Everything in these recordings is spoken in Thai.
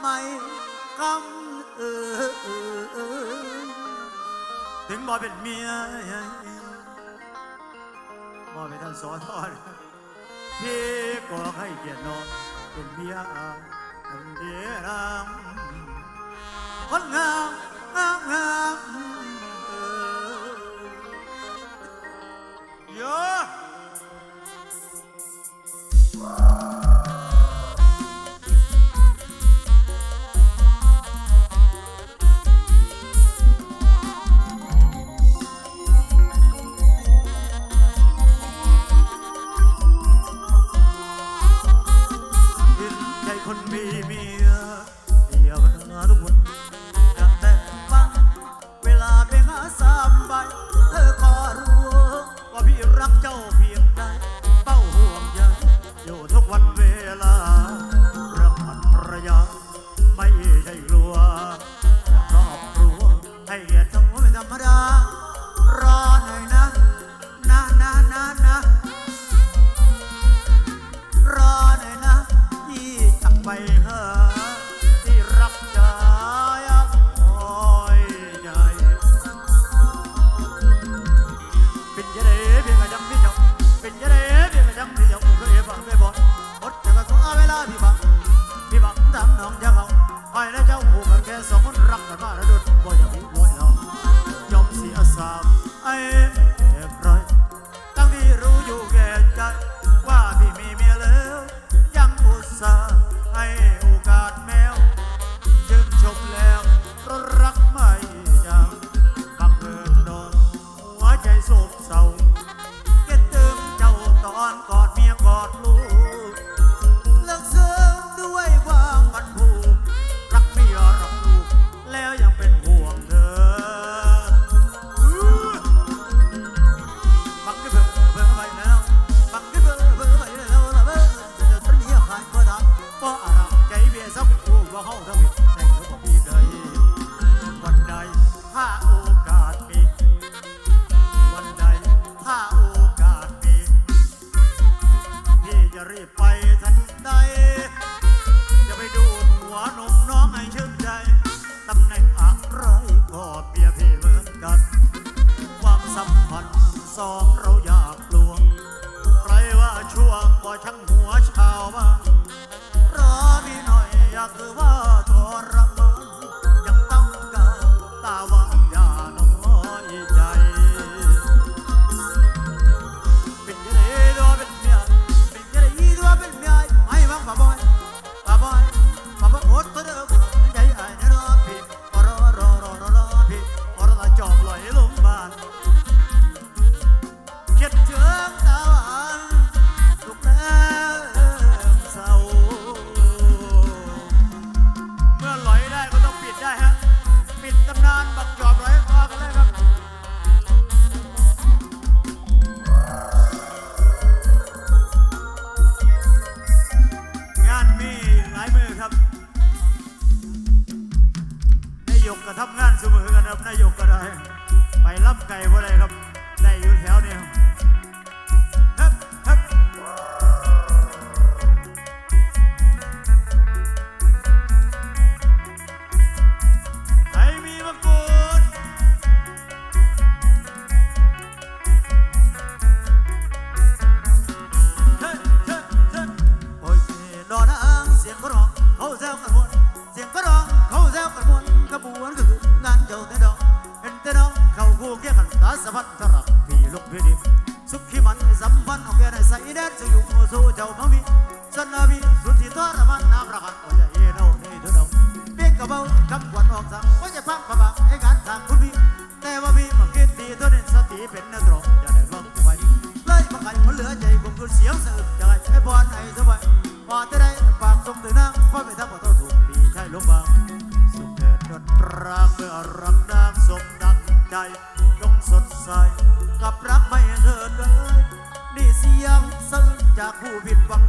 ไม่คำเออถึงบ่เป็นเมียบ่เป็นท่านสอทอดพี่ก็ให้เกียรติน้องเป็นเมียอันเดียรามคนงาม ไปหาที่รักจ้าคอยใหญ่เป็นยังไงเป็นกันยังพี่จังเป็นยังไงเป็นกันยังพี่จังเอยบังเคยบอกอดจะกระสุนเวลาพี่บังพี่บังทำน้องจะเขาคอยแล้วเจ้าหูกันแค่สองคนรักกันมาแล้วดุด Bubi Pak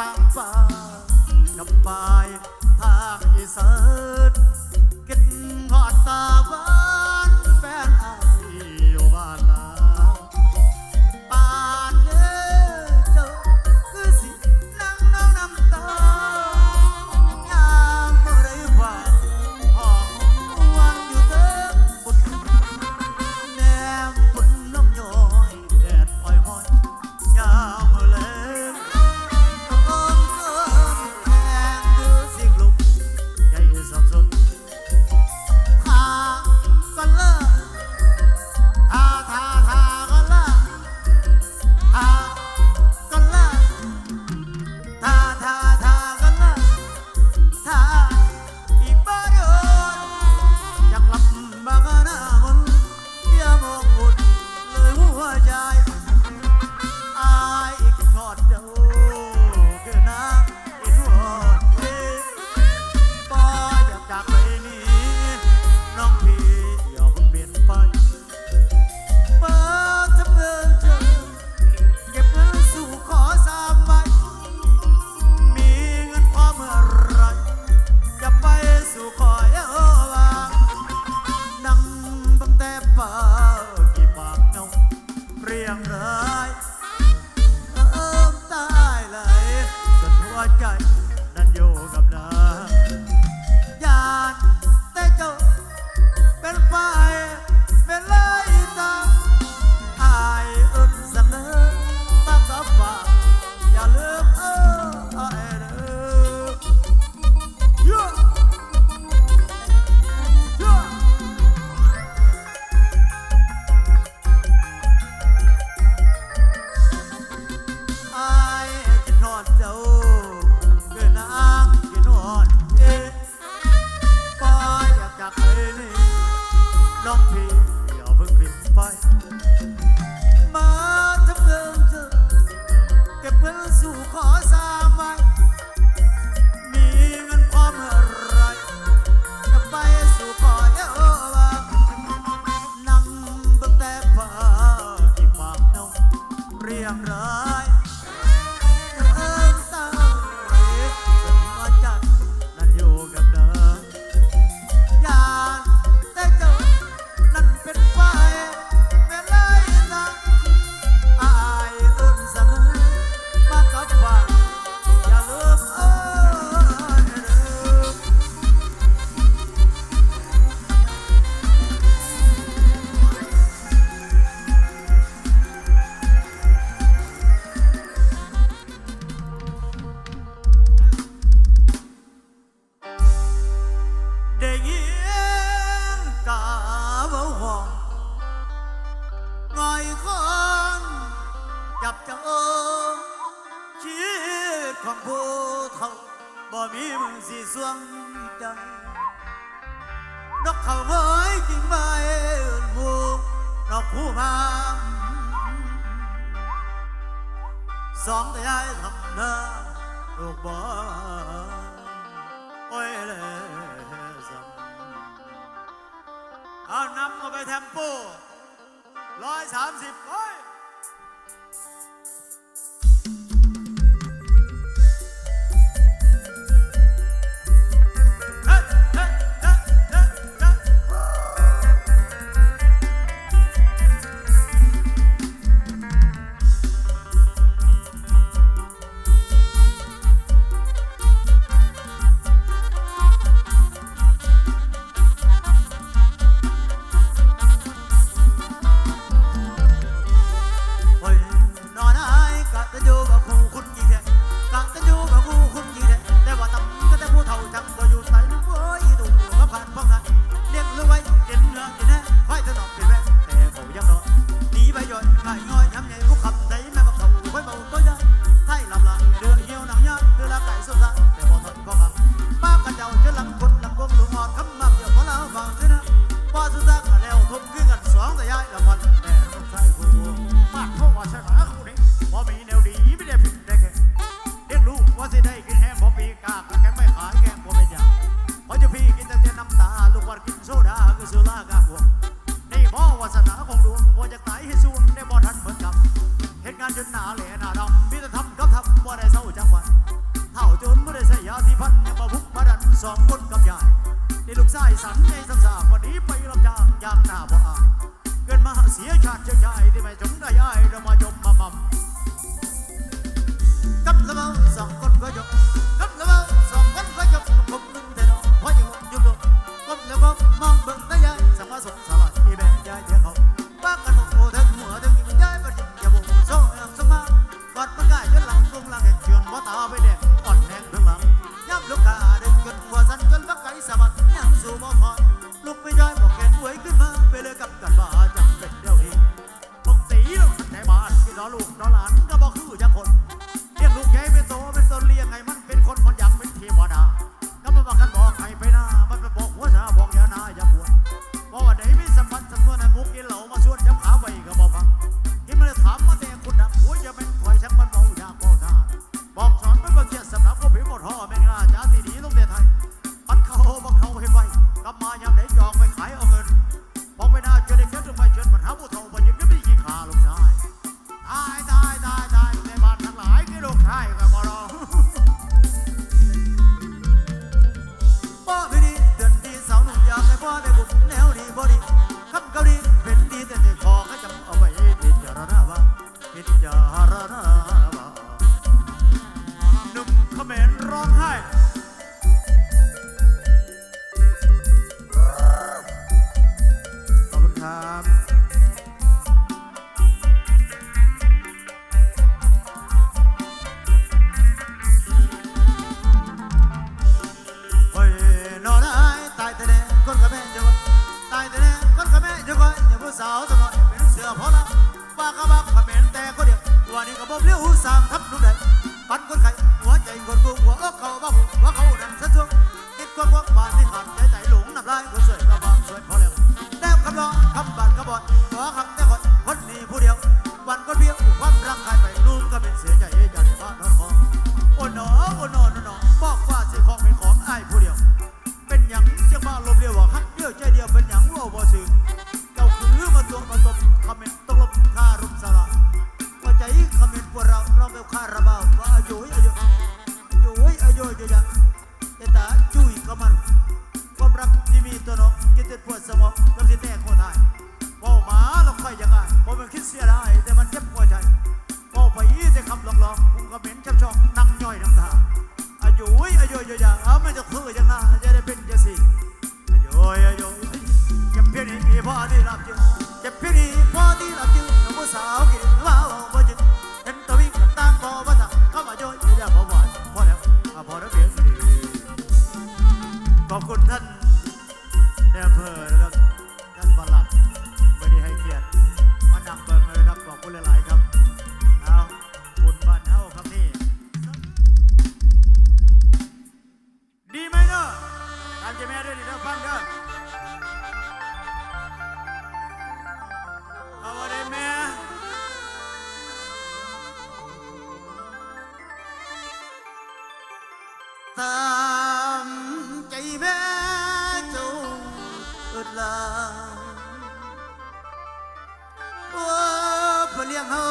ฟังฟ้ากับปายทางอีสานกินหอดตาบ้านแฟนอา xóm thấy ai thầm thơ thuộc bỏ. Ôi, lệ dầm. เอานำมาไปแทมโป้ร้อยสามสิบโอ้ย home and สาวจังหวะเป็นเสือพอละว่ากระบักขมรแต่ก็เดียววันนี้ก็บอกเลี้ยวสามทับนุ่นใดปันคนไข้หัวใจคนกูหัวเออเขาบ้าหัวเขาดันสะช่วงคิดกวงกวงบานที่ขาดใจใจหลงน้ำลายคนสวยก็บักสวยพอแล้วแนวคำร้องคำบานกระบอกขอคำแต่คอนคนนี้ผู้เดียววันก็เพียงความรักใครไปนู่น ขอบคุณท่านจเป็อบเป็อพอร์แล้วก็ท่านบามบอล้ดบริหารงานดไม่ได้ให้เกียรติมานำเบิ่งเลยครับขอบคุณหลายๆครัามใจแม่ด้วยดิเด้อฟังเด้อเอาว่าได้แม่ตามใจแม่เจ้าอึดลาว่าเพื่อเลี้ยงเฮา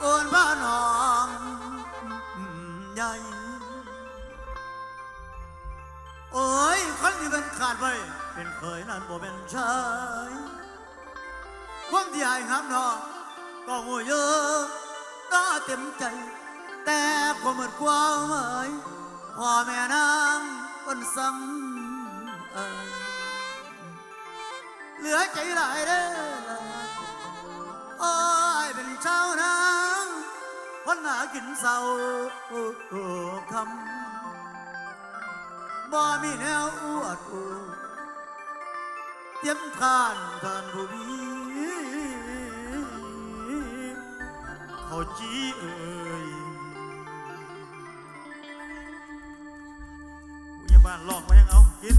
โอนบ้านน้อ ที่เป็นขาดไปเป็นเคยนั้นบ่เป็นชายความที่อายห้ามนองก็งูเยอะก็เต็มใจ แต่ความหมดความหมายพ่อแม่นางคนสั่งเอเหลือใจหลายเด้อโอ้ยเป็นชาวนาคนหากินเศร้าคำ บ่มีแนวอวดอูเตรียมทานทานผู้มีเขาจีเอ่ยผู้ใหญ่บ้านลอกไว้ยังเอากิน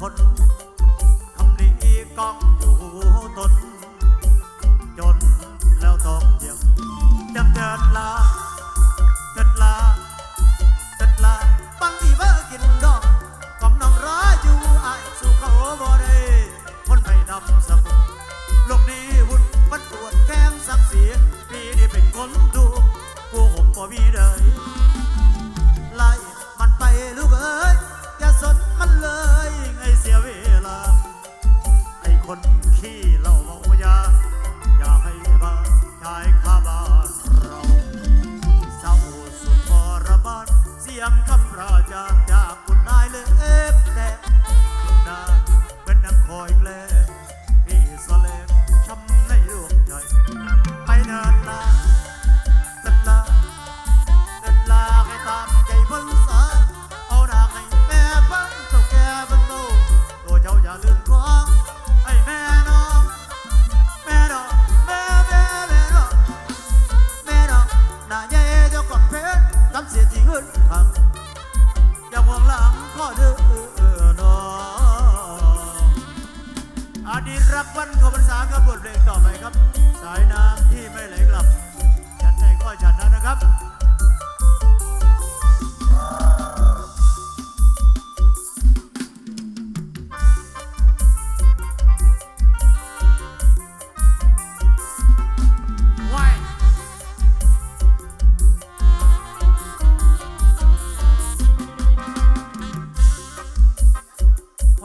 คนคำนี้ก้องอยู่ตน จนแล้วต้องเยี่ยมจำเดินลาเดินลาเดินลาบางทีเมื่อกินดอกของน้องร้ายอยู่อายสู่เขาบ่ได้คนไม่ดำสักโลกนี้วุ่นมันปวดแข้งสักเสียปีนี้เป็นคนดูกูผมบ่มีเลยไล่มันไปลูกเอ้ย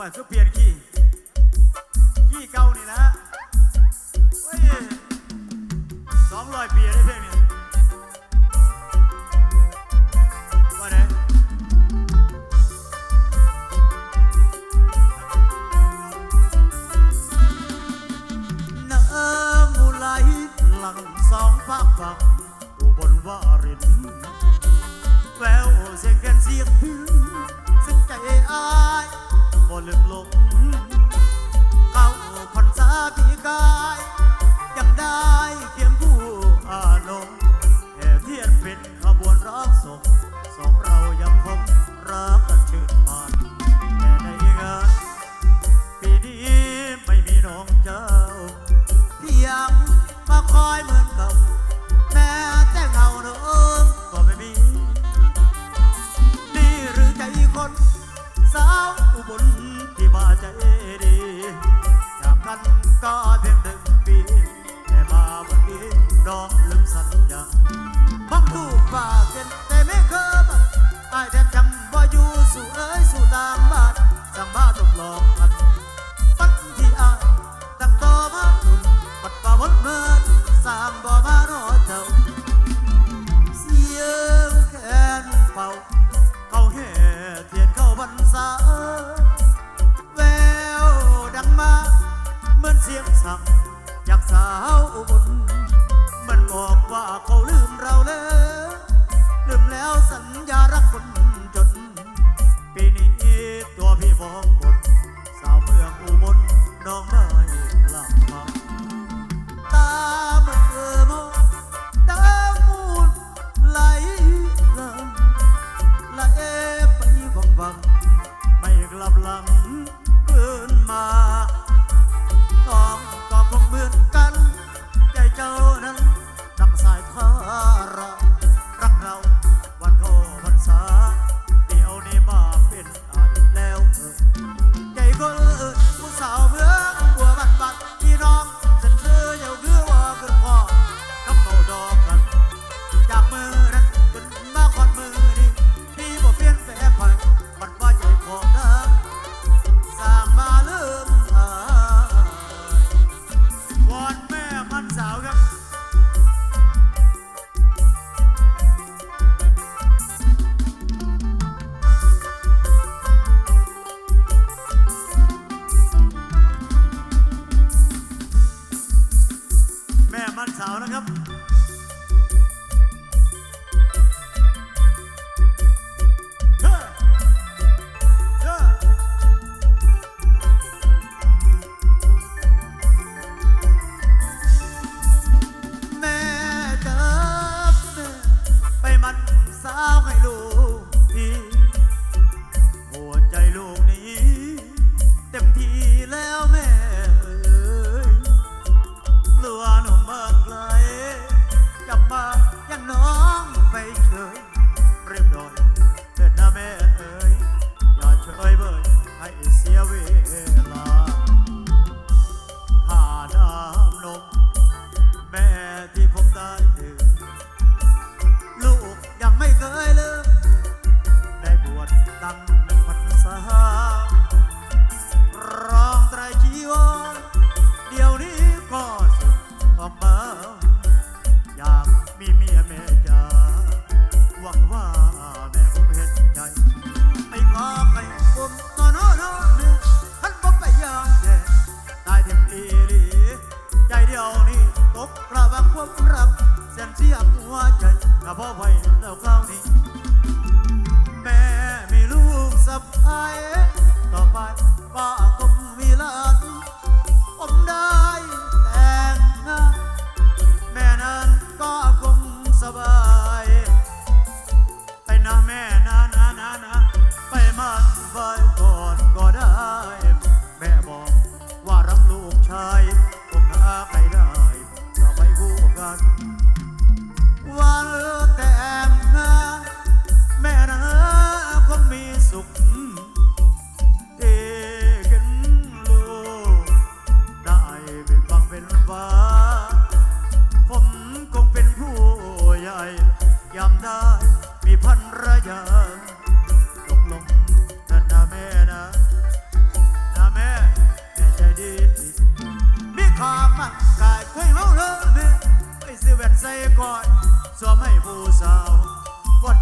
ว่าคื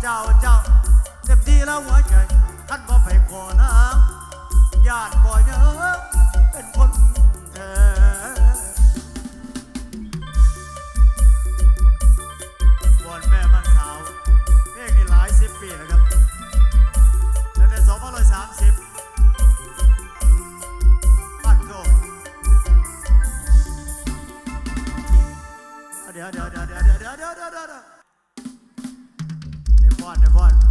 เจ้าเจ้าเต็มที่แล้วหัวใจท่านบ่ไปขอน้ำญาติบ่เยอะเป็นคนเธอวอนแม่บ้านสาวเพลงนี้หลายสิบปีแล้วครับตั้งแต่สองพันร้อสามสิบปัดโตเดี๋ยวเดี๋ยวเดี๋ยวเดี๋ยวเดี๋ยวเดี๋ยว อนนะพอน